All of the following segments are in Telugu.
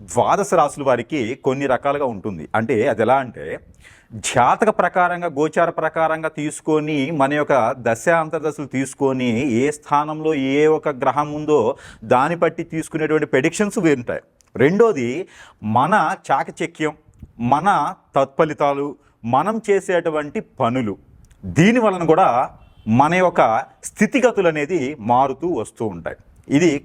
ద్వాదశ రాసుల వారికి కొన్ని రకాలుగా ఉంటుంది. అంటే అది ఎలా అంటే జాతక ప్రకారంగా గోచార ప్రకారంగా తీసుకొని మన యొక్క దశ అంతర్దశలు తీసుకొని ఏ స్థానంలో ఏ ఒక గ్రహం ఉందో దాన్ని బట్టి తీసుకునేటువంటి ప్రెడిక్షన్స్ వేరుంటాయి రెండోది మన చాకచక్యం మన తత్ఫలితాలు మనం చేసేటువంటి పనులు. దీని వలన కూడా మన యొక్క స్థితిగతులు అనేది మారుతూ వస్తూ ఉంటాయి. ఇది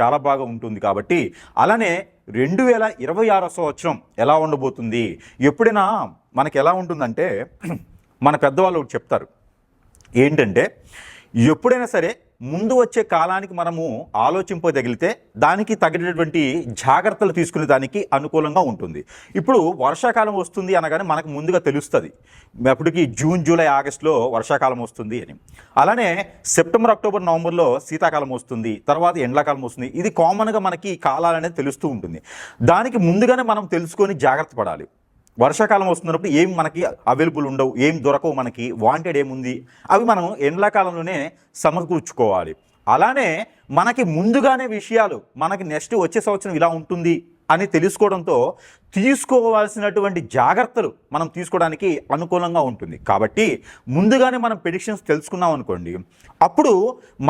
చాలా బాగా ఉంటుంది కాబట్టి అలానే రెండు వేల ఇరవై ఆరో సంవత్సరం ఎలా ఉండబోతుంది? ఎప్పుడైనా మనకి ఎలా ఉంటుందంటే మన పెద్దవాళ్ళు ఒకటి చెప్తారు. ఏంటంటే ఎప్పుడైనా సరే ముందు వచ్చే కాలానికి మనము ఆలోచింపదగిలితే దానికి తగినటువంటి జాగ్రత్తలు తీసుకునే దానికి అనుకూలంగా ఉంటుంది. ఇప్పుడు వర్షాకాలం వస్తుంది అనగానే మనకు ముందుగా తెలుస్తుంది. అప్పటికి జూన్ జూలై ఆగస్టులో వర్షాకాలం వస్తుంది అని. అలానే సెప్టెంబర్ అక్టోబర్ నవంబర్లో శీతాకాలం వస్తుంది. తర్వాత ఎండాకాలం వస్తుంది. ఇది కామన్గా మనకి కాలాలు అనేది తెలుస్తూ ఉంటుంది. దానికి ముందుగానే మనం తెలుసుకొని జాగ్రత్త పడాలి. వర్షాకాలం వస్తున్నప్పుడు ఏం మనకి అవైలబుల్ ఉండవు ఏం దొరకవు మనకి వాంటెడ్ ఏముంది? అవి మనం ఎండాకాలంలోనే సమకూర్చుకోవాలి. అలానే మనకి ముందుగానే విషయాలు మనకి నెక్స్ట్ వచ్చే సంవత్సరం ఇలా ఉంటుంది. అని తెలుసుకోవడంతో తీసుకోవాల్సినటువంటి జాగ్రత్తలు మనం తీసుకోవడానికి అనుకూలంగా ఉంటుంది. కాబట్టి ముందుగానే మనం ప్రిడిక్షన్స్ తెలుసుకున్నాం అనుకోండి అప్పుడు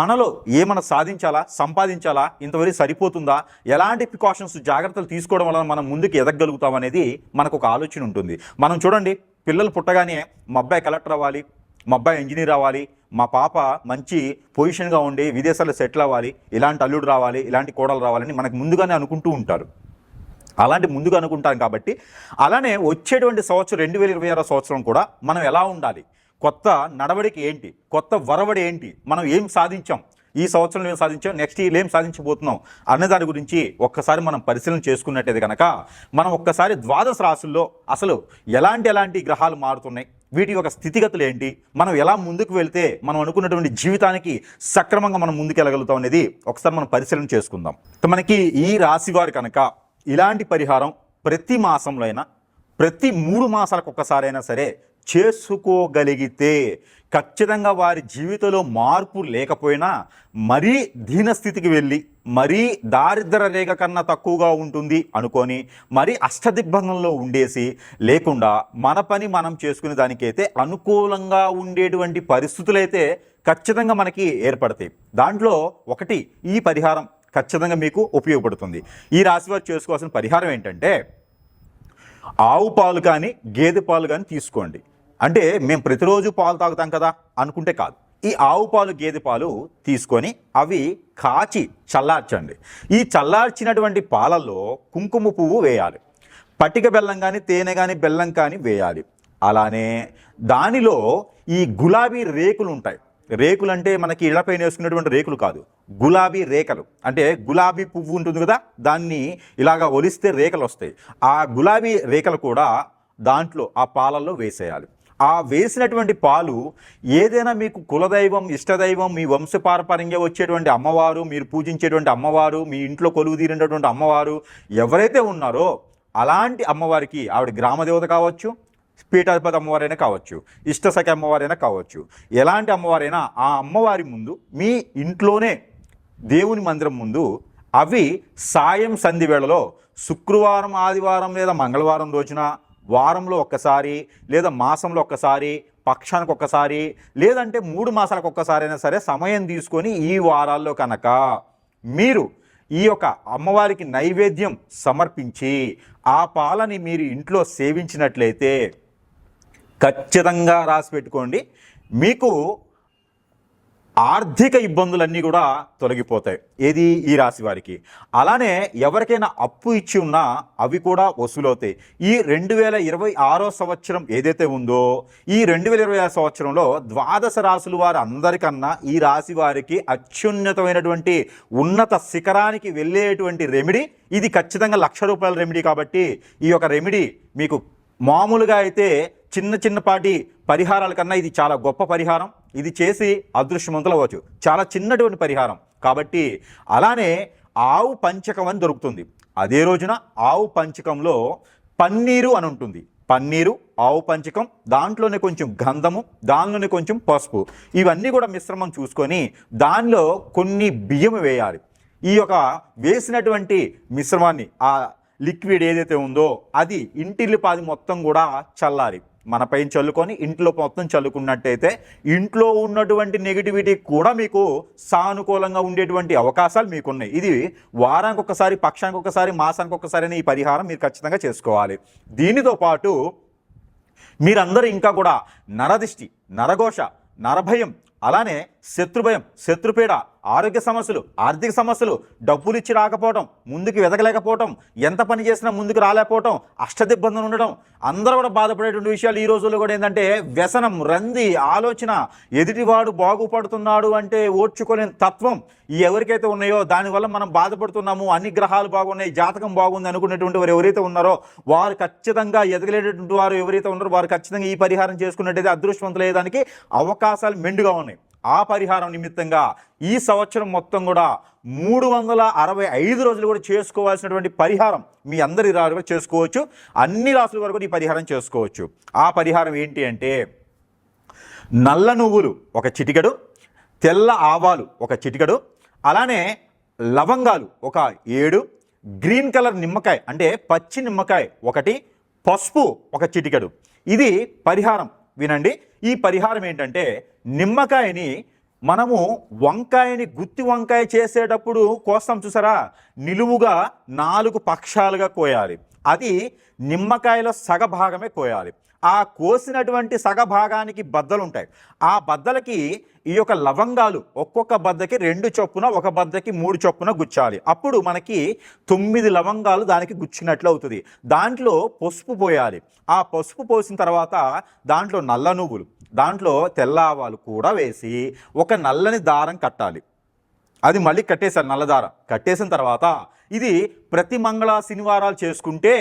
మనలో ఏమైనా సాధించాలా సంపాదించాలా ఇంతవరకు సరిపోతుందా ఎలాంటి ప్రికాషన్స్ జాగ్రత్తలు తీసుకోవడం వలన మనం ముందుకు ఎదగలుగుతాం అనేది మనకు ఒక ఆలోచన ఉంటుంది. మనం చూడండి పిల్లలు పుట్టగానే మా అబ్బాయి కలెక్టర్ అవ్వాలి మా అబ్బాయి ఇంజనీర్ అవ్వాలి మా పాప మంచి పొజిషన్గా ఉండి విదేశాల్లో సెటిల్ అవ్వాలి ఇలాంటి అల్లుడు రావాలి ఇలాంటి కోడలు రావాలని మనకు ముందుగానే అనుకుంటూ ఉంటారు. అలాంటి ముందుగా అనుకుంటాం కాబట్టి అలానే వచ్చేటువంటి సంవత్సరం రెండు వేల ఇరవై ఆరో సంవత్సరం కూడా మనం ఎలా ఉండాలి? కొత్త నడవడికి ఏంటి? కొత్త వరవడి ఏంటి? మనం ఏం సాధించాం? ఈ సంవత్సరం ఏం సాధించాం? నెక్స్ట్ ఇయర్ ఏం సాధించబోతున్నాం? అనే దాని గురించి ఒక్కసారి మనం పరిశీలన చేసుకున్నట్టయితే కనుక మనం ఒక్కసారి ద్వాదశ రాశుల్లో అసలు ఎలాంటి ఎలాంటి గ్రహాలు మారుతున్నాయి? వీటి యొక్క స్థితిగతులు ఏంటి? మనం ఎలా ముందుకు వెళ్తే మనం అనుకున్నటువంటి జీవితానికి సక్రమంగా మనం ముందుకు వెళ్ళగలుగుతాం అనేది ఒకసారి మనం పరిశీలన చేసుకుందాం. మనకి ఈ రాశి వారు కనుక ఇలాంటి పరిహారం ప్రతి మాసంలో అయినా ప్రతి మూడు మాసాలకు ఒక్కసారైనా సరే చేసుకోగలిగితే ఖచ్చితంగా వారి జీవితంలో మార్పు లేకపోయినా మరీ దీనస్థితికి వెళ్ళి మరీ దారిద్ర రేఖ కన్నా తక్కువగా ఉంటుంది అనుకొని మరీ అష్టదిగ్బంధంలో ఉండేసి లేకుండా మన పని మనం చేసుకునే దానికైతే అనుకూలంగా ఉండేటువంటి పరిస్థితులైతే ఖచ్చితంగా మనకి ఏర్పడతాయి. దాంట్లో ఒకటి ఈ పరిహారం. ఖచ్చితంగా మీకు ఉపయోగపడుతుంది. ఈ రాశి వారు చేసుకోవాల్సిన పరిహారం ఏంటంటే ఆవు పాలు కానీ గేదె పాలు కానీ తీసుకోండి. అంటే మేము ప్రతిరోజు పాలు తాగుతాం కదా అనుకుంటే కాదు. ఈ ఆవు పాలు గేదె పాలు తీసుకొని అవి కాచి చల్లార్చండి. ఈ చల్లార్చినటువంటి పాలల్లో కుంకుమ పువ్వు వేయాలి. పట్టిక బెల్లం కానీ తేనె కానీ బెల్లం కానీ వేయాలి. అలానే దానిలో ఈ గులాబీ రేకులు ఉంటాయి. రేకులు అంటే మనకి ఇళ్ళపైన వేసుకునేటువంటి రేకులు కాదు. గులాబీ రేఖలు. అంటే గులాబీ పువ్వు ఉంటుంది కదా దాన్ని ఇలాగా ఒలిస్తే రేఖలు వస్తాయి. ఆ గులాబీ రేఖలు కూడా దాంట్లో ఆ పాలల్లో వేసేయాలి. ఆ వేసినటువంటి పాలు ఏదైనా మీకు కులదైవం ఇష్టదైవం మీ వంశపారపర్యంగా వచ్చేటువంటి అమ్మవారు మీరు పూజించేటువంటి అమ్మవారు మీ ఇంట్లో కొలువు తీరినటువంటి అమ్మవారు ఎవరైతే ఉన్నారో అలాంటి అమ్మవారికి ఆవిడ గ్రామదేవత కావచ్చు పీఠాధిపతి అమ్మవారైనా కావచ్చు ఇష్టసఖి అమ్మవారైనా కావచ్చు ఎలాంటి అమ్మవారైనా ఆ అమ్మవారి ముందు మీ ఇంట్లోనే దేవుని మందిరం ముందు అవి సాయం సంధి వేళలో శుక్రవారం ఆదివారం లేదా మంగళవారం రోజున వారంలో ఒక్కసారి లేదా మాసంలో ఒక్కసారి పక్షానికి ఒక్కసారి లేదంటే మూడు మాసాలకు ఒక్కసారి అయినా సరే సమయం తీసుకొని ఈ వారాల్లో కనుక మీరు ఈ యొక్క అమ్మవారికి నైవేద్యం సమర్పించి ఆ పాలని మీరు ఇంట్లో సేవించినట్లయితే ఖచ్చితంగా రాసి పెట్టుకోండి. మీకు ఆర్థిక ఇబ్బందులన్నీ కూడా తొలగిపోతాయి. ఏది? ఈ రాశి వారికి. అలానే ఎవరికైనా అప్పు ఇచ్చి ఉన్నా అవి కూడా వసూలవుతాయి. ఈ రెండు వేల ఇరవై ఆరో సంవత్సరం ఏదైతే ఉందో ఈ రెండు వేల ఇరవై ఆరు సంవత్సరంలో ద్వాదశ రాశులు వారు అందరికన్నా ఈ రాశి వారికి అత్యున్నతమైనటువంటి ఉన్నత శిఖరానికి వెళ్ళేటువంటి రెమెడీ ఇది ఖచ్చితంగా లక్ష రూపాయల రెమెడీ కాబట్టి ఈ యొక్క రెమెడీ మీకు మామూలుగా అయితే చిన్న చిన్నపాటి పరిహారాల కన్నా ఇది చాలా గొప్ప పరిహారం. ఇది చేసి అదృశ్యవంతులు అవ్వచ్చు. చాలా చిన్నటువంటి పరిహారం. కాబట్టి అలానే ఆవు పంచకం అని దొరుకుతుంది. అదే రోజున ఆవు పంచకంలో పన్నీరు అని ఉంటుంది. పన్నీరు ఆవు పంచకం దాంట్లోనే కొంచెం గంధము దానిలోనే కొంచెం పసుపు. ఇవన్నీ కూడా మిశ్రమం చూసుకొని దానిలో కొన్ని బియ్యం వేయాలి. ఈ యొక్క వేసినటువంటి మిశ్రమాన్ని ఆ లిక్విడ్ ఏదైతే ఉందో అది ఇంటిల్లిపాది మొత్తం కూడా చల్లాలి. మనపైన చల్లుకొని ఇంట్లో మొత్తం చల్లుకున్నట్టయితే ఇంట్లో ఉన్నటువంటి నెగిటివిటీ కూడా మీకు సానుకూలంగా ఉండేటువంటి అవకాశాలు మీకున్నాయి. ఇది వారానికి ఒకసారి పక్షానికి ఒకసారి మాసానికి ఒకసారి ఈ పరిహారం మీరు ఖచ్చితంగా చేసుకోవాలి. దీనితో పాటు మీరందరూ ఇంకా కూడా నరదిష్టి నరఘోష నరభయం అలానే శత్రుభయం శత్రుపీడ ఆరోగ్య సమస్యలు ఆర్థిక సమస్యలు డబ్బులు ఇచ్చి రాకపోవటం ముందుకు వెదగలేకపోవటం ఎంత పని చేసినా ముందుకు రాలేకపోవటం అష్టదిబ్బందులు ఉండడం అందరూ కూడా బాధపడేటువంటి విషయాలు ఈ రోజుల్లో కూడా ఏంటంటే వ్యసనం రంది ఆలోచన ఎదుటివాడు బాగుపడుతున్నాడు అంటే ఓడ్చుకోలేని తత్వం ఈ ఎవరికైతే ఉన్నాయో దానివల్ల మనం బాధపడుతున్నాము అన్ని గ్రహాలు బాగున్నాయి జాతకం బాగుంది అనుకునేటువంటి వారు ఎవరైతే ఉన్నారో వారు ఖచ్చితంగా ఎదగలేటటువంటి వారు ఎవరైతే ఉన్నారో వారు ఖచ్చితంగా ఈ పరిహారం చేసుకున్నట్టయితే అదృష్టవంతులయ్యేదానికి అవకాశాలు మెండుగా ఉన్నాయి. ఆ పరిహారం నిమిత్తంగా ఈ సంవత్సరం మొత్తం కూడా మూడు వందల అరవై ఐదు రోజులు కూడా చేసుకోవాల్సినటువంటి పరిహారం మీ అందరి రాజు కూడా చేసుకోవచ్చు. అన్ని రాసుల వరకు కూడా ఈ పరిహారం చేసుకోవచ్చు. ఆ పరిహారం ఏంటి అంటే నల్ల నువ్వులు ఒక చిటికెడు తెల్ల ఆవాలు ఒక చిటికెడు అలానే లవంగాలు ఒక ఏడు గ్రీన్ కలర్ నిమ్మకాయ అంటే పచ్చి నిమ్మకాయ ఒకటి పసుపు ఒక చిటికెడు. ఇది పరిహారం వినండి. ఈ పరిహారం ఏంటంటే నిమ్మకాయని మనము వంకాయని గుత్తి వంకాయ చేసేటప్పుడు కోస్తాం చూసారా? నిలువుగా నాలుగు పక్షాలుగా కోయాలి. అది నిమ్మకాయలో సగభాగమే కోయాలి. ఆ కోసినటువంటి సగభాగానికి బద్దలు ఉంటాయి ఆ బద్దలకి ఈ యొక్క లవంగాలు ఒక్కొక్క బద్దకి రెండు చొప్పున ఒక బద్దకి మూడు చొప్పున గుచ్చాలి. అప్పుడు మనకి తొమ్మిది లవంగాలు దానికి గుచ్చినట్లు అవుతుంది. దాంట్లో పసుపు పోయాలి. ఆ పసుపు పోసిన తర్వాత దాంట్లో నల్ల నువ్వులు దాంట్లో తెల్ల ఆవాలు కూడా వేసి ఒక నల్లని దారం కట్టాలి. అది మళ్ళీ కట్టేశారు నల్లదారం కట్టేసిన తర్వాత ఇది ప్రతి మంగళ శనివారాలు చేసుకుంటే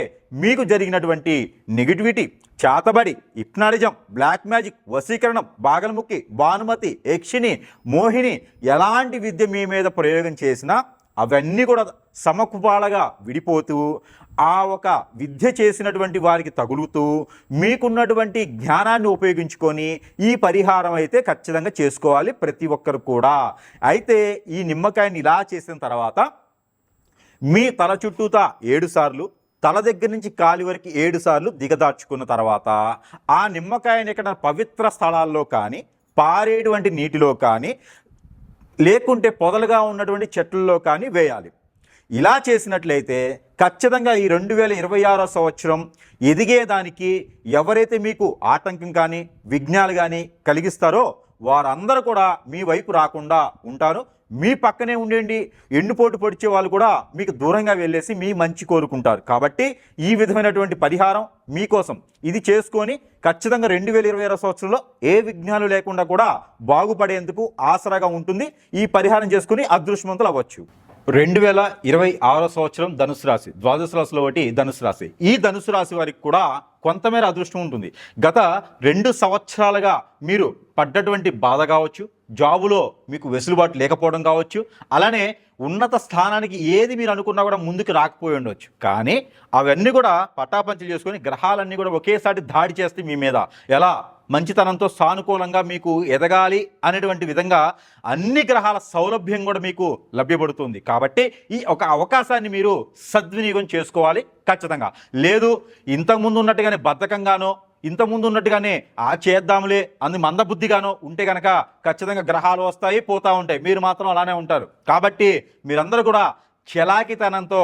మీకు జరిగినటువంటి నెగిటివిటీ చేతబడి ఇప్నాడిజం బ్లాక్ మ్యాజిక్ వశీకరణం బాగలముక్కి భానుమతి యక్షిని మోహిని ఎలాంటి విద్య మీ మీద ప్రయోగం చేసినా అవన్నీ కూడా సమకుపాలగా విడిపోతూ ఆ ఒక విద్య చేసినటువంటి వారికి తగులుతూ మీకున్నటువంటి జ్ఞానాన్ని ఉపయోగించుకొని ఈ పరిహారం అయితే ఖచ్చితంగా చేసుకోవాలి ప్రతి ఒక్కరు కూడా. అయితే ఈ నిమ్మకాయని ఇలా చేసిన తర్వాత మీ తల చుట్టూతా ఏడుసార్లు తల దగ్గర నుంచి కాలి వరకు ఏడుసార్లు దిగదార్చుకున్న తర్వాత ఆ నిమ్మకాయని ఇక్కడ పవిత్ర స్థలాల్లో కానీ పారేటువంటి నీటిలో కానీ లేకుంటే పొదలుగా ఉన్నటువంటి చెట్లలో కానీ వేయాలి. ఇలా చేసినట్లయితే ఖచ్చితంగా ఈ రెండు వేల ఇరవై ఆరో సంవత్సరం ఎదిగేదానికి ఎవరైతే మీకు ఆటంకం కానీ విఘ్నాలు కానీ కలిగిస్తారో వారందరూ కూడా మీ వైపు రాకుండా ఉంటారు. మీ పక్కనే ఉండండి. ఎండుపోటు పొడిచే వాళ్ళు కూడా మీకు దూరంగా వెళ్ళేసి మీ మంచి కోరుకుంటారు. కాబట్టి ఈ విధమైనటువంటి పరిహారం మీకోసం ఇది చేసుకొని ఖచ్చితంగా రెండు వేల ఇరవై ఆరో సంవత్సరంలో ఏ విఘ్నాలు లేకుండా కూడా బాగుపడేందుకు ఆసరాగా ఉంటుంది. ఈ పరిహారం చేసుకుని అదృష్టవంతులు అవ్వచ్చు. రెండు వేల ఇరవై ఆరో సంవత్సరం ధనుసు రాశి. ద్వాదశ రాశిలో ఒకటి ధనుసు రాశి. ఈ ధనుసు రాశి వారికి కూడా కొంతమేర అదృష్టం ఉంటుంది. గత రెండు సంవత్సరాలుగా మీరు పడ్డటువంటి బాధ కావచ్చు జాబులో మీకు వెసులుబాటు లేకపోవడం కావచ్చు అలానే ఉన్నత స్థానానికి ఏది మీరు అనుకున్నా కూడా ముందుకు రాకపోయి ఉండొచ్చు. కానీ అవన్నీ కూడా పటాపంచలు చేసుకొని గ్రహాలన్నీ కూడా ఒకేసారి దాడి చేస్తే మీ మీద. ఎలా? మంచితనంతో సానుకూలంగా మీకు ఎదగాలి అనేటువంటి విధంగా అన్ని గ్రహాల సౌలభ్యం కూడా మీకు లభ్యపడుతుంది. కాబట్టి ఈ ఒక అవకాశాన్ని మీరు సద్వినియోగం చేసుకోవాలి ఖచ్చితంగా. లేదు ఇంతకుముందు ఉన్నట్టుగానే బద్ధకంగానో ఇంతకుముందు ఉన్నట్టుగానే ఆ చేద్దాంలే అందు మందబుద్ధిగానో ఉంటే కనుక ఖచ్చితంగా గ్రహాలు వస్తాయి పోతూ ఉంటాయి. మీరు మాత్రం అలానే ఉంటారు. కాబట్టి మీరందరూ కూడా చలాకితనంతో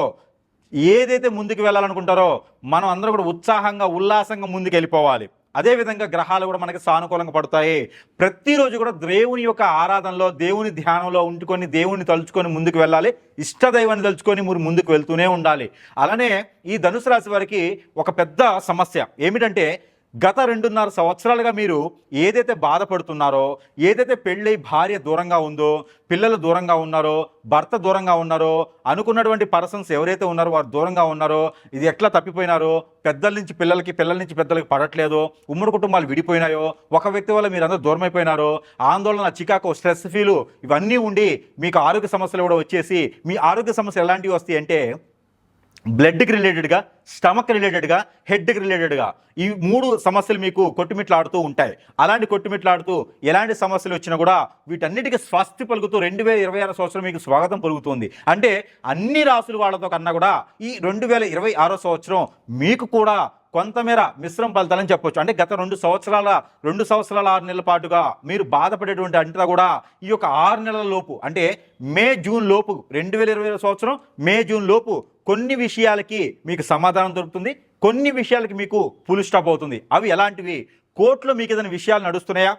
ఏదైతే ముందుకు వెళ్ళాలనుకుంటారో మనం అందరూ కూడా ఉత్సాహంగా ఉల్లాసంగా ముందుకు వెళ్ళిపోవాలి అదేవిధంగా గ్రహాలు కూడా మనకి సానుకూలంగా పడతాయి. ప్రతిరోజు కూడా దేవుని యొక్క ఆరాధనలో దేవుని ధ్యానంలో ఉంటుకొని దేవుని తలుచుకొని ముందుకు వెళ్ళాలి. ఇష్టదైవాన్ని తలుచుకొని మీరు ముందుకు వెళ్తూనే ఉండాలి. అలానే ఈ ధనుసు రాశి వారికి ఒక పెద్ద సమస్య. ఏమిటంటే గత రెండున్నర సంవత్సరాలుగా మీరు ఏదైతే బాధపడుతున్నారో ఏదైతే పెళ్ళై భార్య దూరంగా ఉందో పిల్లలు దూరంగా ఉన్నారో భర్త దూరంగా ఉన్నారో అనుకున్నటువంటి పర్సన్స్ ఎవరైతే ఉన్నారో వారు దూరంగా ఉన్నారో ఇది ఎట్లా తప్పిపోయినారో పెద్దల నుంచి పిల్లలకి పిల్లల నుంచి పెద్దలకి పడట్లేదో ఉమ్మడి కుటుంబాలు విడిపోయినాయో ఒక వ్యక్తి వల్ల మీరు అందరూ దూరం అయిపోయినారో ఆందోళన చికాకు స్ట్రెస్ ఫీలు ఇవన్నీ ఉండి మీకు ఆరోగ్య సమస్యలు కూడా వచ్చేసి మీ ఆరోగ్య సమస్యలు ఎలాంటివి వస్తాయి అంటే బ్లడ్కి రిలేటెడ్గా స్టమక్ రిలేటెడ్గా హెడ్కి రిలేటెడ్గా ఈ మూడు సమస్యలు మీకు కొట్టుమిట్లాడుతూ ఉంటాయి. అలాంటి కొట్టుమిట్లాడుతూ ఎలాంటి సమస్యలు వచ్చినా కూడా వీటన్నిటికీ స్వస్తి పలుకుతూ రెండు వేల ఇరవై ఆరో సంవత్సరం మీకు స్వాగతం పలుకుతుంది. అంటే అన్ని రాసుల వాళ్ళతో కన్నా కూడా ఈ రెండు వేల ఇరవై ఆరో సంవత్సరం మీకు కూడా కొంతమేర మిశ్రమ ఫలితాలని చెప్పొచ్చు. అంటే గత రెండు సంవత్సరాల రెండు సంవత్సరాల ఆరు నెలల పాటుగా మీరు బాధపడేటువంటి అంతా కూడా ఈ యొక్క ఆరు నెలల లోపు అంటే మే జూన్ లోపు రెండు వేల ఇరవై సంవత్సరం మే జూన్ లోపు కొన్ని విషయాలకి మీకు సమాధానం దొరుకుతుంది. కొన్ని విషయాలకి మీకు ఫుల్ స్టాప్ అవుతుంది. అవి ఎలాంటివి? కోర్టులో మీకు ఏదైనా విషయాలు నడుస్తున్నాయా?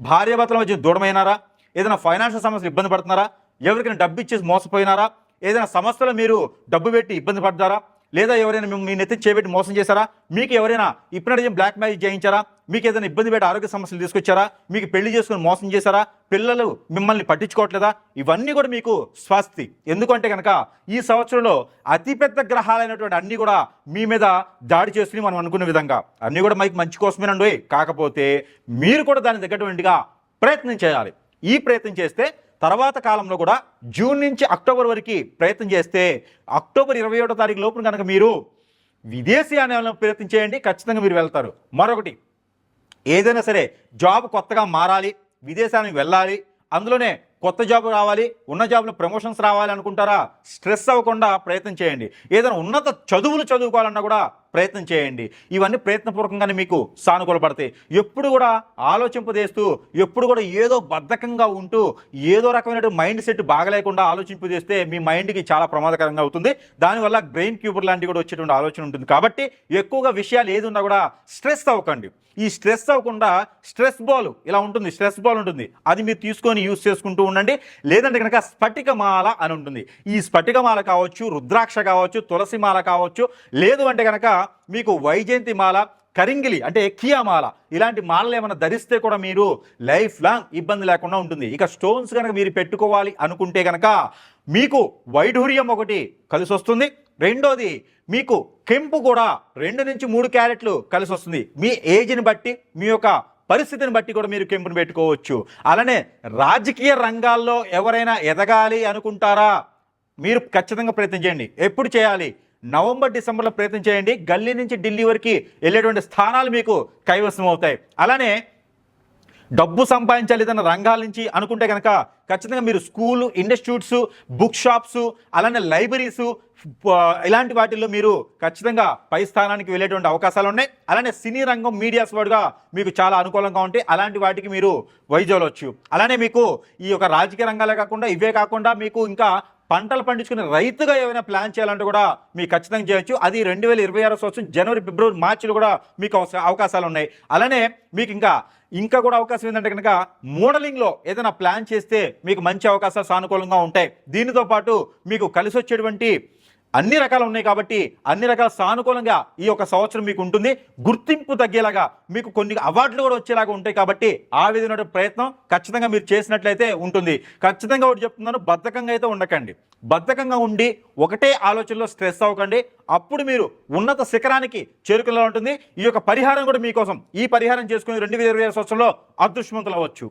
భార్యాభర్తల మధ్య దూరమైనారా? ఏదైనా ఫైనాన్షియల్ సమస్యలు ఇబ్బంది పడుతున్నారా? ఎవరికైనా డబ్బు ఇచ్చేసి మోసపోయినారా? ఏదైనా సంస్థలో మీరు డబ్బు పెట్టి ఇబ్బంది పడ్డారా లేదా ఎవరైనా మీ నెత్తి చేపెట్టి మోసం చేశారా? మీకు ఎవరైనా ఇప్పుడే బ్లాక్ మ్యాజిక్ చేయించారా? మీకు ఏదైనా ఇబ్బంది పెట్టి ఆరోగ్య సమస్యలు తీసుకొచ్చారా? మీకు పెళ్ళి చేసుకుని మోసం చేశారా? పిల్లలు మిమ్మల్ని పట్టించుకోవట్లేదా? ఇవన్నీ కూడా మీకు స్వస్తి. ఎందుకంటే కనుక ఈ సంవత్సరంలో అతిపెద్ద గ్రహాలైనటువంటి అన్నీ కూడా మీ మీద దాడి చేస్తుంది మనం అనుకున్న విధంగా. అన్నీ కూడా మీకు మంచి కోసమేనండి. కాకపోతే మీరు కూడా దాని తగ్గటువంటిగా ప్రయత్నం చేయాలి. ఈ ప్రయత్నం చేస్తే తర్వాత కాలంలో కూడా జూన్ నుంచి అక్టోబర్ వరకు ప్రయత్నం చేస్తే అక్టోబర్ ఇరవై ఒకటో తారీఖు లోపున కనుక మీరు విదేశీయానాలను ప్రయత్నం చేయండి ఖచ్చితంగా మీరు వెళ్తారు. మరొకటి ఏదైనా సరే జాబ్ కొత్తగా మారాలి విదేశానికి వెళ్ళాలి అందులోనే కొత్త జాబ్ రావాలి ఉన్న జాబ్లో ప్రమోషన్స్ రావాలి అనుకుంటారా? స్ట్రెస్ అవ్వకుండా ప్రయత్నం చేయండి. ఏదైనా ఉన్నత చదువులు చదువుకోవాలన్నా కూడా ప్రయత్నం చేయండి. ఇవన్నీ ప్రయత్నపూర్వకంగానే మీకు సానుకూల పడతాయి ఎప్పుడు కూడా ఆలోచింపజేస్తూ ఎప్పుడు కూడా ఏదో బద్ధకంగా ఉంటూ ఏదో రకమైన మైండ్ సెట్ బాగలేకుండా ఆలోచింపజేస్తే మీ మైండ్కి చాలా ప్రమాదకరంగా అవుతుంది. దానివల్ల బ్రెయిన్ క్యూబర్ లాంటివి కూడా వచ్చేటువంటి ఆలోచన ఉంటుంది. కాబట్టి ఎక్కువగా విషయాలు ఏది ఉన్నా కూడా స్ట్రెస్ అవ్వకండి. ఈ స్ట్రెస్ అవ్వకుండా స్ట్రెస్ బాల్ ఇలా ఉంటుంది స్ట్రెస్ బాల్ ఉంటుంది. అది మీరు తీసుకొని యూస్ చేసుకుంటూ ఉండండి. లేదంటే కనుక స్ఫటికమాల అని ఉంటుంది. ఈ స్ఫటికమాల కావచ్చు రుద్రాక్ష కావచ్చు తులసి మాల కావచ్చు లేదు అంటే కనుక మీకు వైజయంతి మాల కరింగిలి అంటే కియామాల ఇలాంటి మాలలు ఏమైనా ధరిస్తే కూడా మీరు లైఫ్ లాంగ్ ఇబ్బంది లేకుండా ఉంటుంది. ఇక స్టోన్స్ కనుక మీరు పెట్టుకోవాలి అనుకుంటే కనుక మీకు వైఢూర్యం ఒకటి కలిసి వస్తుంది రెండోది మీకు కెంపు కూడా రెండు నుంచి మూడు క్యారెట్లు కలిసి వస్తుంది మీ ఏజ్ని బట్టి మీ యొక్క పరిస్థితిని బట్టి కూడా మీరు కెంపును పెట్టుకోవచ్చు. అలానే రాజకీయ రంగాల్లో ఎవరైనా ఎదగాలి అనుకుంటారా? మీరు ఖచ్చితంగా ప్రయత్నం చేయండి. ఎప్పుడు చేయాలి? నవంబర్ డిసెంబర్లో ప్రయత్నం చేయండి. గల్లీ నుంచి ఢిల్లీ వరకు వెళ్ళేటువంటి స్థానాలు మీకు కైవసం అవుతాయి అలానే డబ్బు సంపాదించాలి ఏదైనా రంగాల నుంచి అనుకుంటే కనుక ఖచ్చితంగా మీరు స్కూలు ఇన్స్టిట్యూట్స్ బుక్ షాప్స్ అలానే లైబ్రరీస్ ఇలాంటి వాటిల్లో మీరు ఖచ్చితంగా పై స్థానానికి వెళ్ళేటువంటి అవకాశాలు ఉన్నాయి. అలానే సినీ రంగం మీడియాస్ వాడుగా మీకు చాలా అనుకూలంగా ఉంటాయి అలాంటి వాటికి మీరు వైజోలవచ్చు అలానే మీకు ఈ యొక్క రాజకీయ రంగాలే కాకుండా ఇవే కాకుండా మీకు ఇంకా పంటలు పండించుకునే రైతుగా ఏమైనా ప్లాన్ చేయాలంటే కూడా మీకు ఖచ్చితంగా చేయొచ్చు. అది రెండు వేల ఇరవై ఆరో సంవత్సరం జనవరి ఫిబ్రవరి మార్చిలో కూడా మీకు అవస- అవకాశాలు ఉన్నాయి. అలానే మీకు ఇంకా ఇంకా కూడా అవకాశం ఏంటంటే కనుక మోడలింగ్లో ఏదైనా ప్లాన్ చేస్తే మీకు మంచి అవకాశాలు సానుకూలంగా ఉంటాయి. దీనితో పాటు మీకు కలిసి వచ్చేటువంటి అన్ని రకాలు ఉన్నాయి కాబట్టి అన్ని రకాల సానుకూలంగా ఈ యొక్క సంవత్సరం మీకు ఉంటుంది. గుర్తింపు తగ్గేలాగా మీకు కొన్ని అవార్డులు కూడా వచ్చేలాగా ఉంటాయి కాబట్టి ఆ విధమైన ప్రయత్నం ఖచ్చితంగా మీరు చేసినట్లయితే ఉంటుంది. ఖచ్చితంగా ఒకటి చెప్తున్నాను బద్ధకంగా అయితే ఉండకండి. బద్ధకంగా ఉండి ఒకటే ఆలోచనలో స్ట్రెస్ అవ్వకండి. అప్పుడు మీరు ఉన్నత శిఖరానికి చేరుకునేలా ఉంటుంది. ఈ యొక్క పరిహారం కూడా మీకోసం. ఈ పరిహారం చేసుకుని రెండు వేల ఇరవై సంవత్సరంలో అదృష్టవంతులు అవ్వచ్చు.